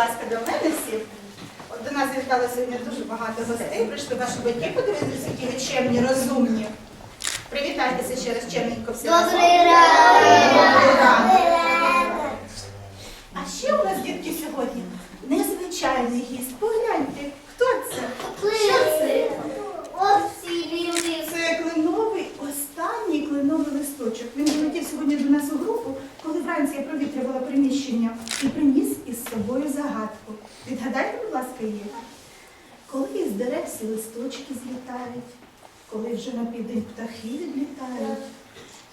ласка, до мене всі. От до нас завітало сьогодні дуже багато гостей. Прийшли ваші батьки подивитися, які ви чемні, розумні. Привітайтеся ще раз чемненько всі. Добрий ранок! А ще у нас дітки сьогодні незвичайний гість. Погляньте, хто це? Що це? Овці люди. Це кленовий, останній кленовий листочок. Він долетів сьогодні до нас у групу, коли вранці я провітрювала приміщення і приніс із собою загадку. Відгадайте, будь ласка, її. Коли із дерев листочки злітають, коли вже на південь птахи відлітають,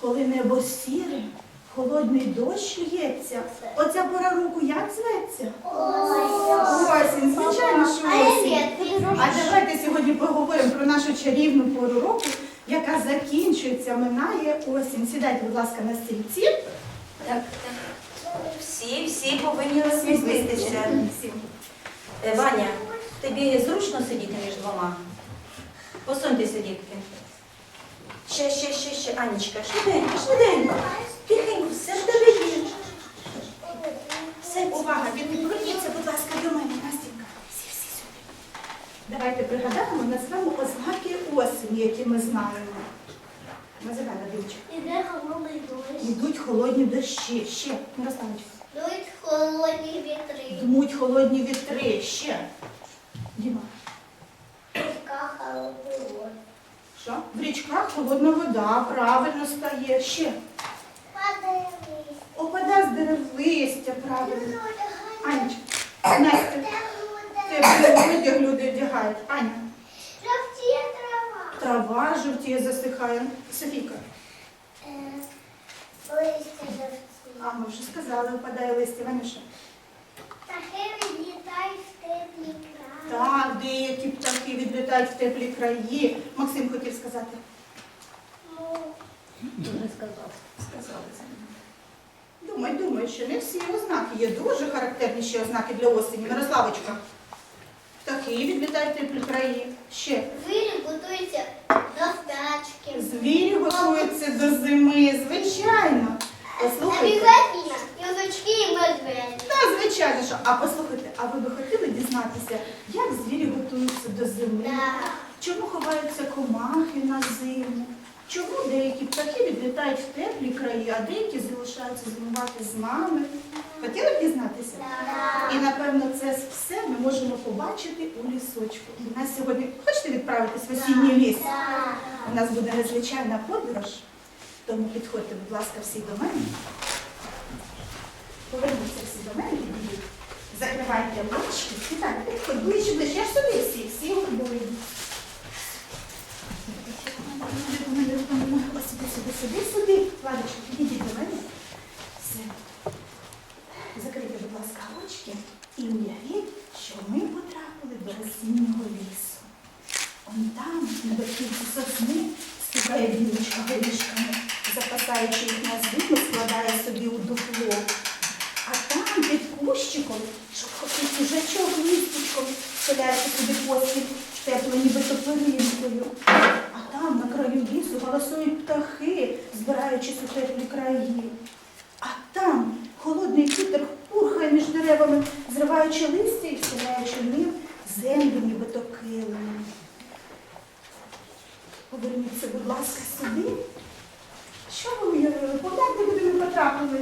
коли небо сіре, холодний дощ лється, оця пора року як зветься? Осінь, звичайно, що осінь. А давайте сьогодні поговоримо про нашу чарівну пору року, яка закінчується, минає осінь. Сідайте, будь ласка, на стільці. Так, всі, всі повинні розміститися. Е, Ваня, тобі зручно сидіти між двома? Посуньтеся, дітки. Ще, ще, ще, ще, Анічка, швиденько, швиденько. Тихенько, все ж тебе є. Все, Увага, відверніться, будь ласка, до мене, Настенька. Всі, всі сюди. Давайте пригадаємо, назвемо ознаки осені, які ми знаємо. Називай, Вадимчик. Іде холодний дощ. Йдуть холодні дощі. Ще. Дують холодні вітри. Дмуть холодні вітри. Ще. Діма. Що? В річках холодна вода, правильно стає. Ще. Падає листя. Опада з дерев листя, правильно. Анечка, Настя, тебе люди одягають. Аня, трава. жовтіє засихає. Софійка, Е, Листя жовтіє. а ми вже сказали, опадає листя. Ванюша. Птахи відлітають в теплі краї. Так, деякі птахи відлітають в теплі краї. Максим хотів сказати. Ну, Сказали це. Думай, думай, що не всі ознаки. Є дуже характерні ще ознаки для осені. Мирославочка. Птахи відлітають в теплі краї. Ще. Звірі готуються до стачки. Звірі готуються до зими, звичайно. Послухайте. Обов'язково і медведі. Та, звичайно, що. А послухайте, а ви би хотіли дізнатися, як звірі готуються до зими? Так. Чому ховаються комахи на зиму? Чому деякі птахи відлітають в теплі краї, а деякі залишаються зимувати з нами? Хотіли б дізнатися? І напевно це все ми можемо побачити у лісочку. У нас сьогодні хочете відправитись в осінній ліс? У нас буде незвичайна подорож, тому підходьте, будь ласка, всі до мене. Поверніться всі до мене. Закривайте очі. І так, підходь ближче, ближче. Я ж сюди всі, всі обоє. Ось сюди, сюди, сюди, сюди. Ладочка, до мене. Все. Закрийте, очки і уявіть, що ми потрапили до лісу. Он там, на верхівці сосни, стукає білочка горішками, запасаючи їх на зиму, складає собі у дупло. А там під кущиком, щоб хотів їжачок листочком, селяється туди посвіт, тепло нібито перинкою. А там, на краю лісу, голосують птахи, збираючись у теплі краї. А там холодний вітер пурхає між деревами, зриваючи листя і вселяючи ним землю, нібито килим. Поверніться, будь ласка, сюди. Що ви уявили? Погляньте, куди ми потрапили.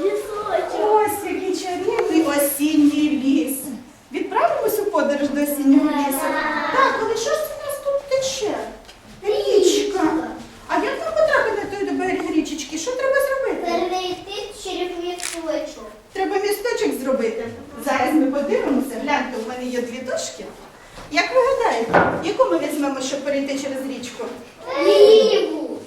Лісочок. Ось який чарівний осінній ліс. Відправимось у подорож до осіннього лісу. Так, але що ж це у нас тут тече? Річка. А як нам потрапити на той до берег річечки? Що треба зробити? Перейти через лісочок. Треба місточок зробити. Зараз ми подивимося. Гляньте, у мене є дві дошки. Як ви гадаєте, яку ми візьмемо, щоб перейти через річку? Ліву.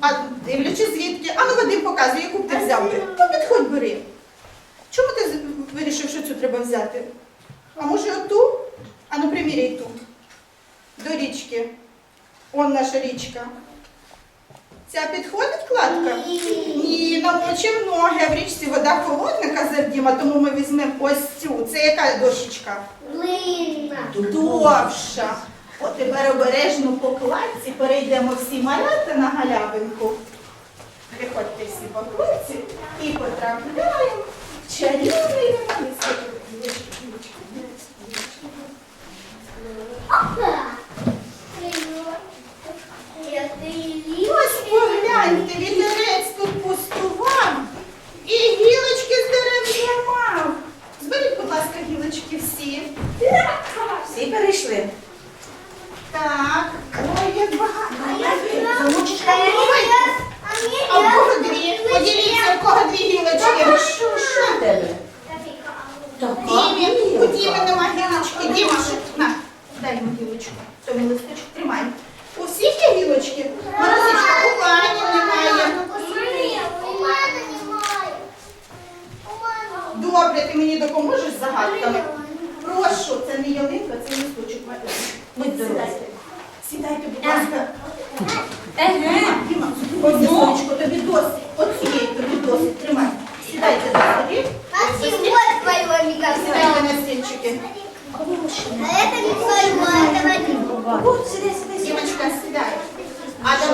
А дивлячись звідки? А ну Вадим показує, яку б ти взяв би. То підходь бери. Чому ти вирішив, що цю треба взяти? А може оту? А ну приміряй ту. До річки. Он наша річка. Ця підходить кладка? Ні, намочив ноги, в річці вода холодника завдіма, тому ми візьмемо ось цю. Це яка дощечка? Длинна. Довша. От тепер обережно по кладці перейдемо всі маляти на галявинку. Приходьте всі по кладці і потрапляємо в чарівний наміс. Опа! Ось погляньте, вітерець тут пустував. আজ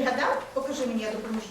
Пригадав? Покажи мені, я допоможу.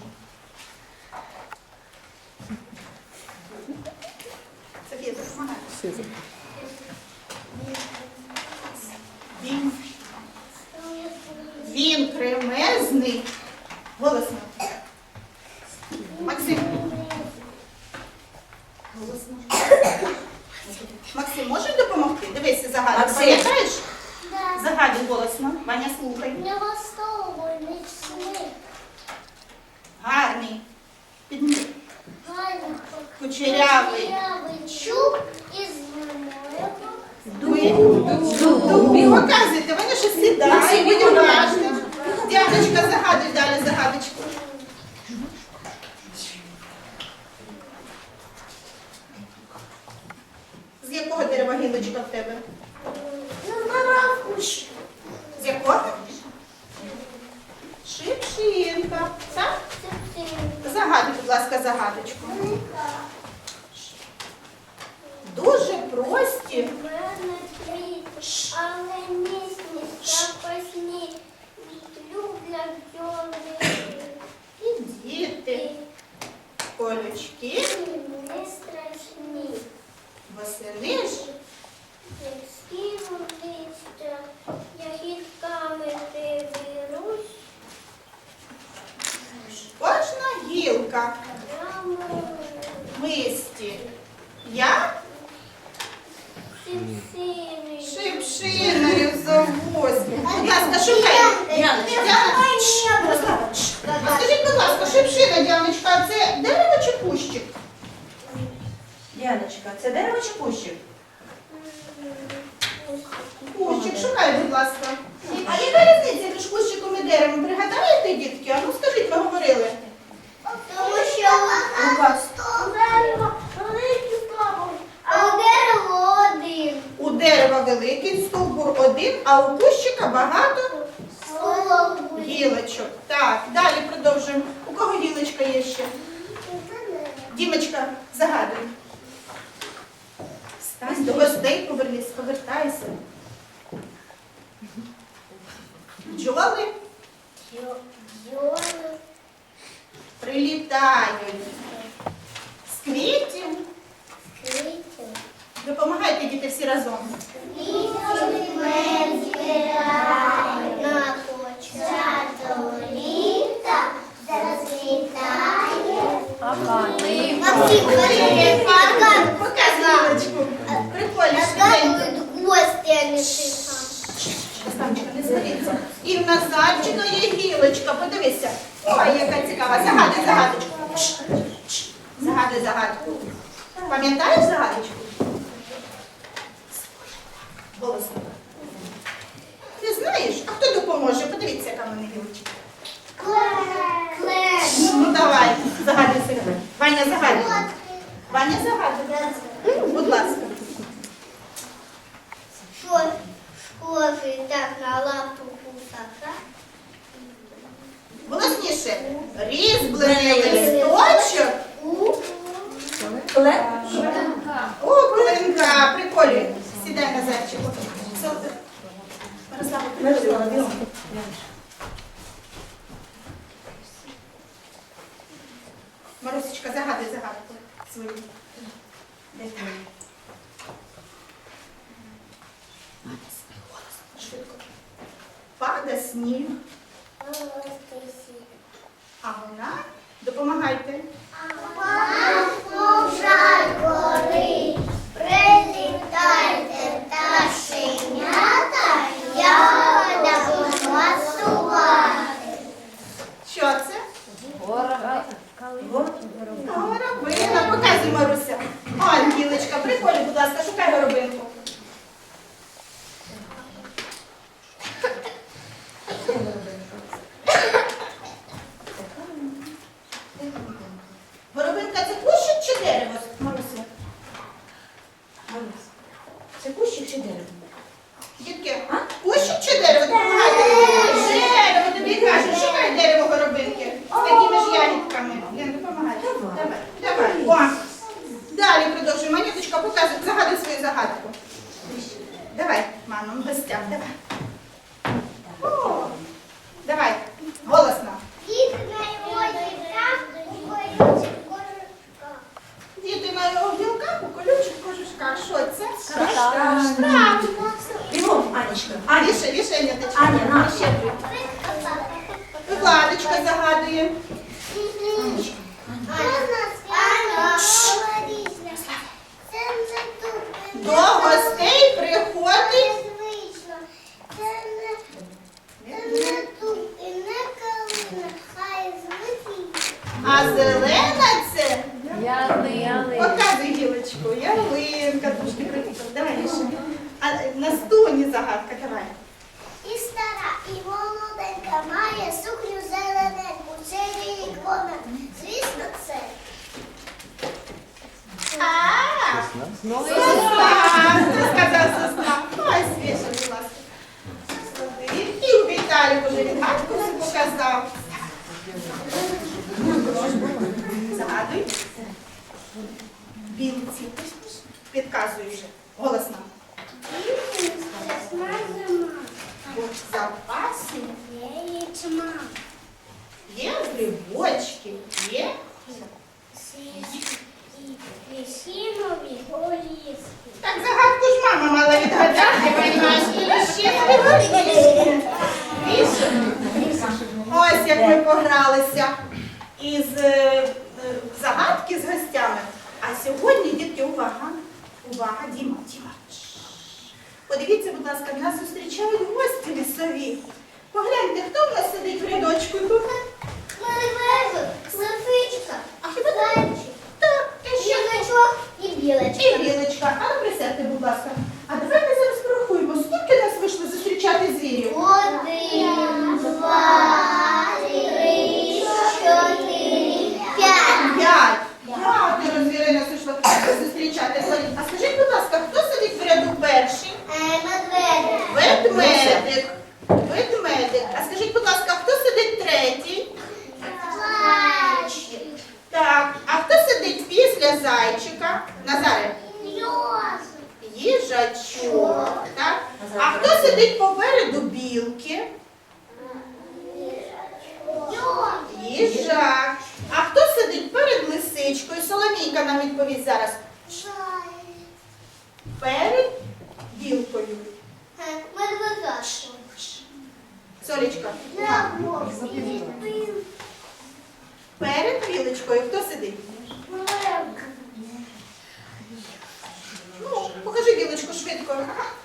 дерева гілочка в тебе? Ну, маракуш. З якого? Шипшинка. Це? Загадуй, будь ласка, загадочку. Дуже прості. Але місні, запасні, Любля, бджоли. І діти. Колючки. Не страшні восени ж. Кожна гілка мисті. Я шипшиною завозь. Будь ласка, шукай. Діаночка. Скажіть, будь ласка, шипшина, Діаночка, це дерево чи пущ? Яночка, це дерево чи кущик? Кущик, шукай, будь ласка. А яка різниця між кущиком і деревом? Пригадаєте, дітки? А ну скажіть, ви говорили. Тому що вона дерево, великий стовбур, а у дерева один. У дерева великий стовбур один, а у кущика багато гілочок. Так, далі продовжуємо. У кого гілочка є ще? Дімочка, загадуй. Стань до гостей повернись, повертайся. Бджоли прилітають з квітів. Допомагайте діти всі разом. На початку літа зацвітає. Максим, покажи, Показуй Лілочку. Прикольно, швиденько. Разгадывают гости, а не ты сам. Останчика, не згодиться. І в Назарчино є гілочка, подивися. Ой, яка цікава. Загадай загадочку. Загадай загадку. Пам'ятаєш загадочку? Голосно. Ти знаєш? А хто допоможе? Подивіться, яка в мене гілочка. Клэш. Ну давай, загадуй себе. Ваня, загадуй. Ваня, загадуй. Будь ласка. Что схожий так на лапу гусака? Голосніше. Різьблений листочок. У Кле? О, Коленка, прикольно. Сідай на зайчику. Це- Марусечка, загадуй загадку свою. Де там? Голосно, швидко. Пада сніг, а вона допомагайте. Жаль гори, прилітайте пташенята, я буду масувати. Що це? Горобина. Показуй, Маруся. О, Ангілочка, прикольно, будь ласка, шукай горобинку. Горобинка це кущик чи дерево, Маруся? Це кущик чи дерево? Дітки, кущик чи дерево? Допомагайте. Дерево, тобі кажуть, шукай дерево горобинки. З такими ж ягідками. Лен, допомагай. Давай, давай. О. Далі продовжуй. Манюточка, показуй, загадуй свою загадку. Давай, мамам, гостям, давай. О. Давай, голосно. Дід на його дітях у колючий кожушках. Діти на його гілках у колючих кожушках. Що Каштан. Бігом, Анечка. Аня, вішай, ниточку. Аня, на. Ще загадує. До гостей приходить. А зелена це показуй гілочку. Ялинка трошки прикріпила. Давай Міша. А на стуні загадка, давай. І стара, і молоденька має сукню зелененьку, це рік вона. Звісно, це. А, сосна. Хто сказав сосна? Ось Міша, будь ласка. І у Віталік уже відгадку все показав. Загадуй. Білці. Підказуй вже. Голосно. Страшна зима. Бо в запасі Є чма. є грибочки, є Лісінові голізки. Так загадку ж мама мала відгадати, понимаєш, і ще не вигадуєш. Ось як ми погралися із е, е, загадки з гостями. А сьогодні, дітки, увага, увага, Діма, Діма. Подивіться, будь ласка, нас зустрічають гості лісові. Погляньте, хто в нас сидить в рядочку тут? Левежик, лисичка, А хіба зайчик, Так, і ще їжачок і білочка. І білочка, а ну присядьте, будь ласка. А давай ми зараз порахуємо, скільки нас вийшло зустрічати звірів? Один, два, П'ять. Брати розвірена сушла зустрічати. А скажіть, будь ласка, хто сидить в ряду перший? Е, Медведик. Ведмедик. Ведмедик. А скажіть, будь ласка, хто сидить третій? Зайчик. Так, а хто сидить після зайчика? Назаре? Їжачок. Так. А хто сидить попереду білки? Сонечка нам відповість зараз. Перед білкою. Медведачка. Сонечка, Я перед білочкою хто сидить? Ну, покажи білочку швидко.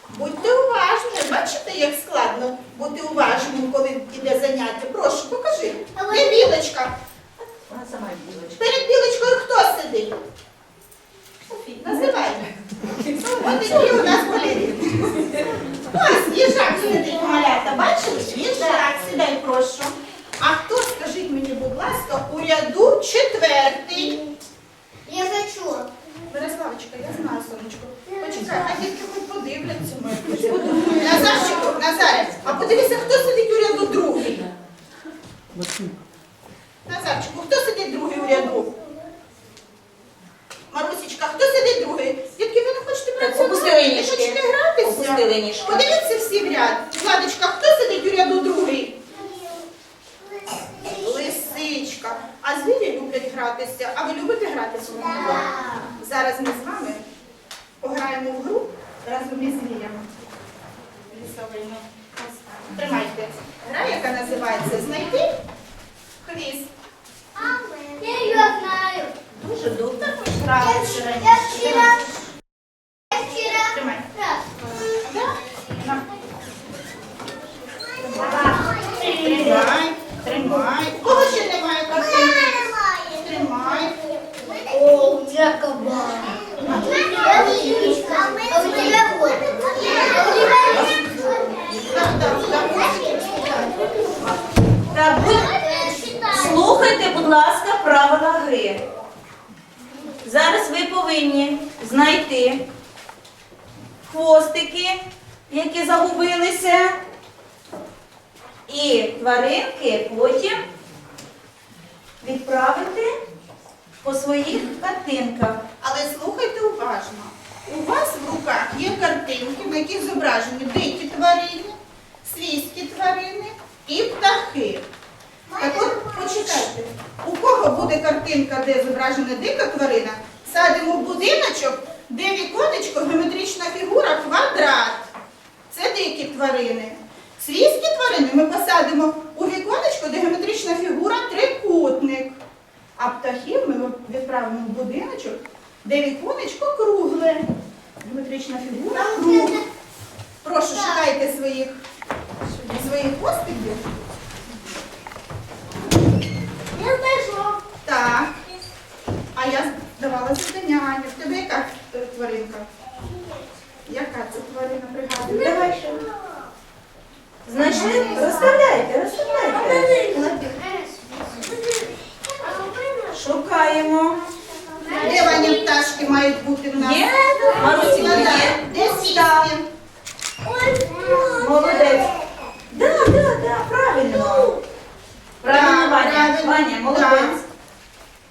Будьте уважні. Бачите, як складно бути уважним, коли йде заняття. Прошу, покажи. Де білочка? Вона сама білочка. Перед білочкою хто сидить? Називай. От такі у нас болері. Ось їжак сидить, малята. Бачили? Їжак, сідай, прошу. А хто, скажіть мені, будь ласка, у ряду четвертий? Я хочу. Мирославочка, я знаю, сонечко. Почекай, а дітки хоч подивляться. Назарчику, Назаре, а подивися, хто сидить відправимо в будиночок, де віконечко кругле. Геометрична фігура круг. Прошу, шукайте своїх, своїх хвостиків. Я знайшов. Так. А я давала завдання. Аня. В тебе яка тваринка? Яка це тварина пригадує? Давай. Знайшли? Розставляйте, розставляйте. Шукаємо. Де Ваня пташки мають бути в нас? Є? Марусінка, є? Де сіськи? Молодець. Да, да, да, правильно. Правильно, Так, Ваня. правильно. Ваня, молодець.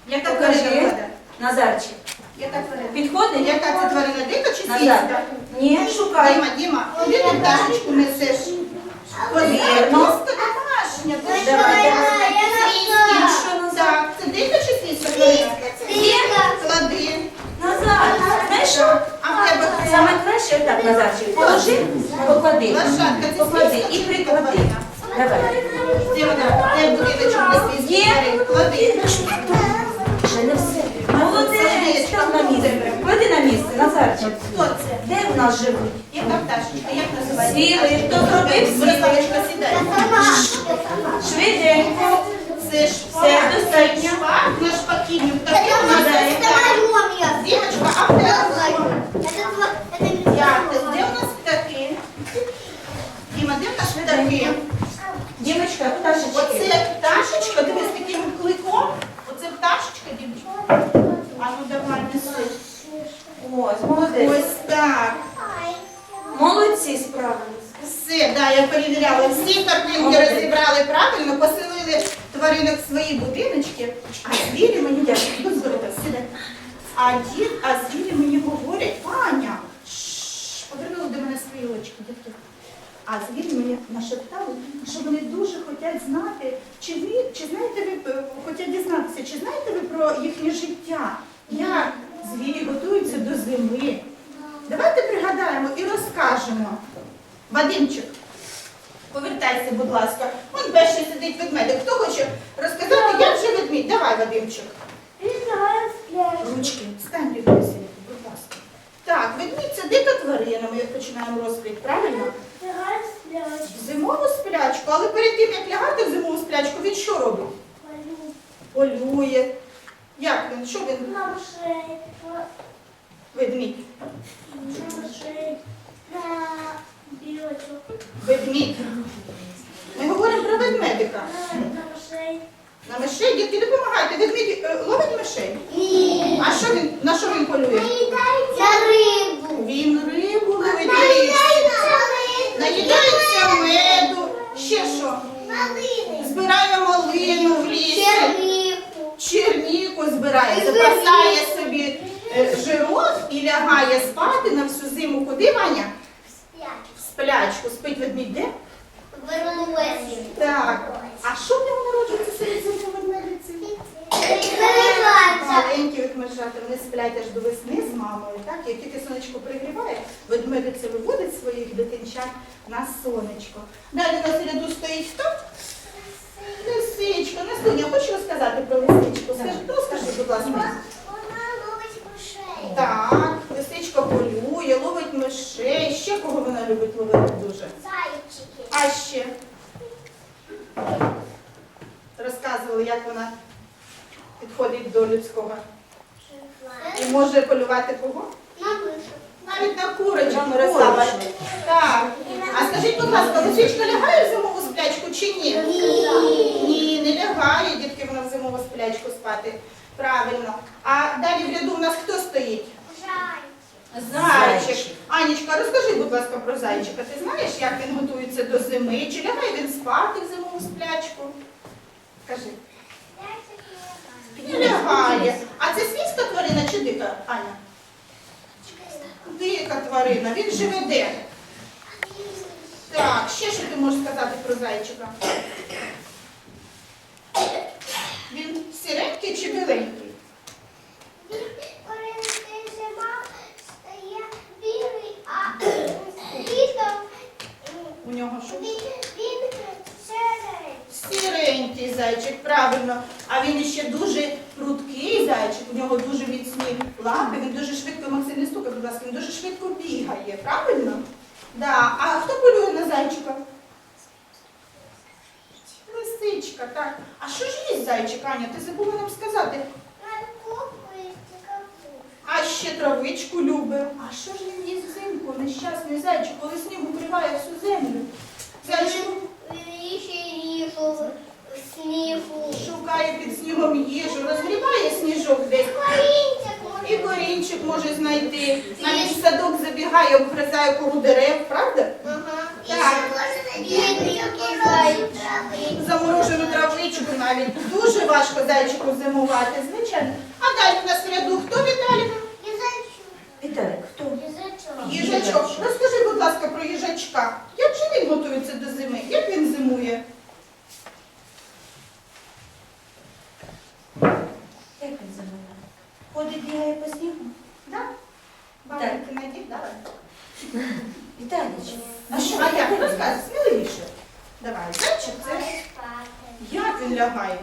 Яка Покажи. тварина? Назарчик. Яка тварина? Підходить? Яка це тварина? Дика чи Назар. Ні, шукай. Діма, Діма, куди ти пташечку несеш? Як хто зробив сіли? Швиденько. Це ж Все достатньо. на шпакінню. Птахи у нас Дімочка, а в ти? Де у нас птахи? Діма, де в нас птахи? Дімочка, пташечки. Оце пташечка, дивись, таким кликом. Оце пташечка, дівчинка. А ну давай, неси. Ось, молодець. Ось так. Молодці справились. Все, да, я перевіряла. Всі картинки Молодець. розібрали правильно, поселили тваринок в свої будиночки, а звірі мені здорова, сідай. А дід, а звірі мені говорять, Аня, шш, повернули до мене свої очки, дітки. А звірі мені нашептали, що вони дуже хочуть знати, чи ви, чи знаєте ви, е, хочуть дізнатися, чи знаєте ви про їхнє життя, як звірі готуються до зими. Давайте пригадаємо і розкажемо. Вадимчик, повертайся, будь ласка. Вон перший сидить ведмедик. Хто хоче розказати, як же ведмідь? Давай, Вадимчик. Ручки, стань рівно будь ласка. Так, ведмідь це дика тварина, ми починаємо розповідь, правильно? В зимову сплячку, але перед тим, як лягати в зимову сплячку, він що робить? Полює. Полює. Як він? Що він? Ведмідь. Ведмідь. Ми говоримо про ведмедика. На мишей, дітки, допомагайте. Ведмідь е, ловить мишей. А що він, на що він полює? За рибу. Він рибу ловить. Наїдається меду. Ще що? Збирає малину в лісі. Черніку. Черніку збирає, запасає собі е, і лягає спати на всю зиму. Куди Ваня? В сплячку. Спить ведмідь де? Вернулася. Так. А що в нього народжується серед зими ведмедиці? Маленькі ведмежата, вони сплять аж до весни з мамою. Так? Як тільки сонечко пригріває, ведмедиця виводить своїх дитинчат на сонечко. Далі на ряду стоїть хто? Лисичка. Настуня, хочу розказати про лисичку. Скажи, ну, скажи, будь ласка. Вона ловить мишей. Так, лисичка полює, ловить мишей. Ще кого вона любить ловити дуже? Зайчики. А ще розказували, як вона підходить до людського. І може полювати кого? На мишу. Навіть на курочку Мирослава. Так. А скажіть, будь ласка, лисичка лягає в зимову сплячку чи ні? Ні, не лягає, дітки, вона в зимову сплячку спати. Правильно. А далі в ряду у нас хто стоїть? Зайчик. Анічка, розкажи, будь ласка, про зайчика. Ти знаєш, як він готується до зими? Чи лягає він спати в зимову сплячку? Кажи. Не лягає. А це свійська тварина чи дика, Аня? Дика тварина, він живе де? Так, ще що ти можеш сказати про зайчика? Він сіренький чи біленький? Коли зима стає білий, а літом Нього що? він, серий. Сіренький зайчик, правильно. А він ще дуже прудкий зайчик, у нього дуже міцні лапи, він дуже швидко, Максим, не стукай, будь ласка, він дуже швидко бігає, правильно? Да. А хто полює на зайчика? Лисичка, так. А що ж їсть зайчик, Аня? Ти забула нам сказати. А ще травичку любить. А що ж він їсть взимку? Нещасний зайчик, коли сніг укриває всю землю. Зайчик снігу. шукає під снігом їжу, розгрібає сніжок десь. Корінчик І корінчик може знайти. Навіть в садок забігає, обгризає кору дерев, правда? Ага. Так. Заморожену травичку навіть. Дуже важко зайчику зимувати, звичайно. А далі в нас в ряду хто Віталій? Їжачок. Віталік, хто? Їжачок. Їжачок. Розкажи, будь ласка, про їжачка. Як же він готується до зими? Як він зимує? Як він зимує? Ходить, бігає по снігу? Да? Бабеньки найдіть, давай. Віталіч, А що, а як? Розказуй, сміливіше. Давай, зайчик це. Як він лягає?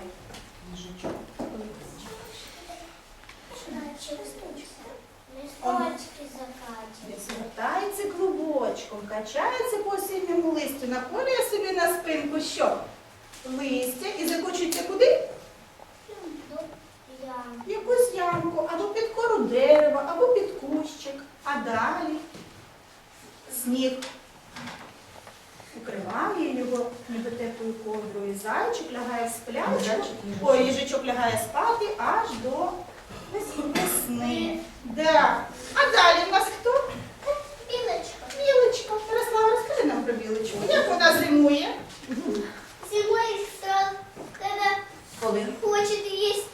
Листочки закачують. Він звертається клубочком, качається по осінньому листю, наколює собі на спинку що? Листя і закочується куди? Я. В якусь ямку, або під кору дерева, або під кущик. А далі сніг укриває його ніби теплою ковдрою. Зайчик лягає в сплячку, ой, їжачок лягає спати аж до весни. Да. А далі в нас хто? Білочка. Білочка. Ярослава, розкажи нам про білочку. Як вона зимує? Зимой стал, когда коли? хочет есть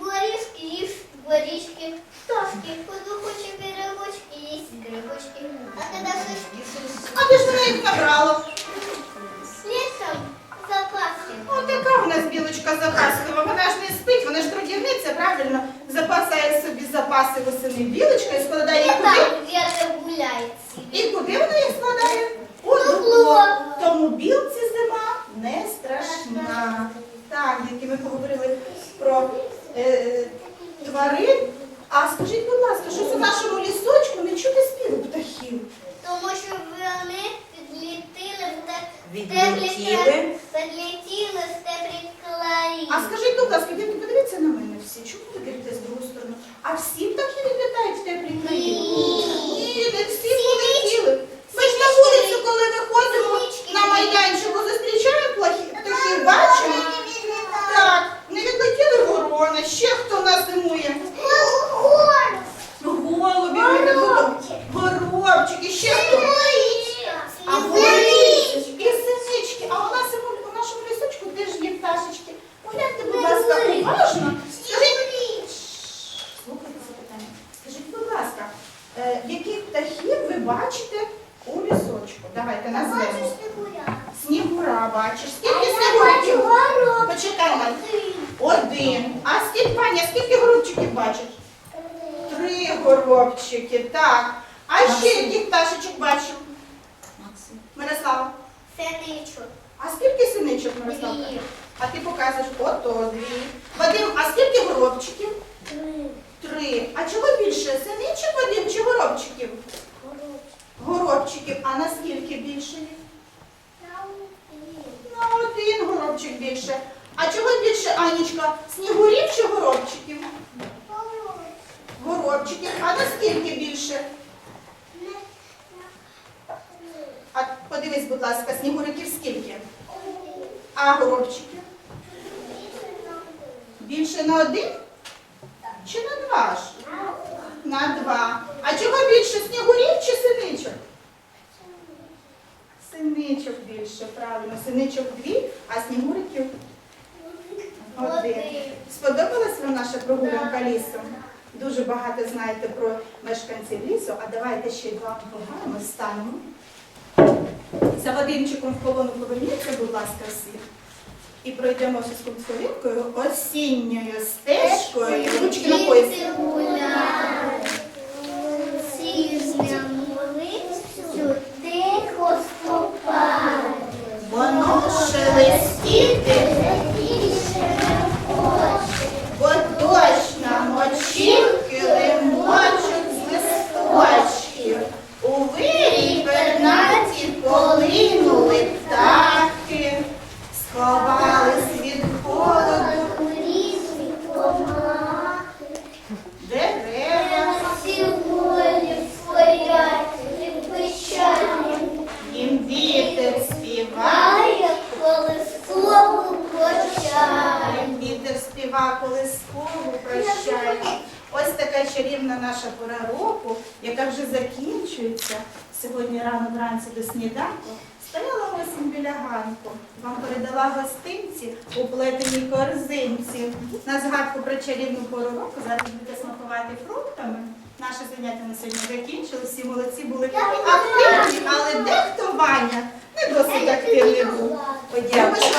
горишки, ешь горишки, пташки. Когда хочет грибочки, есть грибочки. А когда шишки, шишки. А де ж вона їх набрала? Летом запаски. Отака у нас білочка запаслива. Вона ж не спить, вона ж трудівниця, правильно, запасає збирає собі запаси восени білочка і складає їх Я куди? там где-то гуляет себе. І куди вона їх складає? У Дупло. дупло. Тому білці зима не страшна. Так, дітки, ми поговорили про е, тварин. А скажіть, будь ласка, щось у нашому лісочку не чути співу птахів? Тому що вони підлітили в те- в Відлетіли. теплі кра- підлетіли в теплі краї. А скажіть, будь ласка, дітки, подивіться на мене всі. Чому ви дивитесь з другу сторону? А всі птахи відлітають в теплі країни? Ні, не всі полетіли. Ми ж на вулицю, коли виходимо Синички на майданчику, зустрічаємо плахи- птахів, бачимо. Так, не відлетіли ворони, ще хто в нас зимує? Голубі не відлетіли. Горобчики, ще хто? А голубці і синички. А у нас у- у нашому лісочку теж є пташечки. Погляньте, будь ласка, уважно. Скажіть, слухайте запитання. Скажіть, будь ласка, е, яких птахів ви бачите у лісочку? Давайте назвемо. Снігура бачиш. Скільки снігурків? Почекай, Мать. Один. А скільки, Ваня, скільки горобчиків бачиш? Три горобчики, так. А ще яких пташечок бачив? Максим. Мирослава. Синичок. А скільки синичок, Мирослава? Дві. А ти показуєш, ото дві. Вадим, а скільки горобчиків? Три. А чого більше? Синичок, Вадим, чи горобчиків? Горобчиків. А наскільки більше їх? На один горобчик більше. А чого більше, Анічка? Снігурів чи горобчиків? Горобчиків. А наскільки більше? А подивись, будь ласка, снігуриків скільки? А горобчиків? Більше на один? Чи на два ж? На два. А чого більше снігурів чи синичок? Синичок більше, правильно. Синичок дві, а снігуриків один. Сподобалась вам наша прогулянка лісом? Дуже багато знаєте про мешканців лісу, а давайте ще й вам погаємо, станемо. За Вадимчиком в колону поверніться, будь ласка, всі. І пройдемо з фізкультуринкою осінньою стежкою. Ручки на поясі. Please. Передала гостинці у плетеній корзинці. На згадку про чарівну пору року зараз будете смакувати фруктами. Наше заняття на сьогодні закінчили. Всі молодці були активні, але дехто Ваня не досить активний був. Фотографії?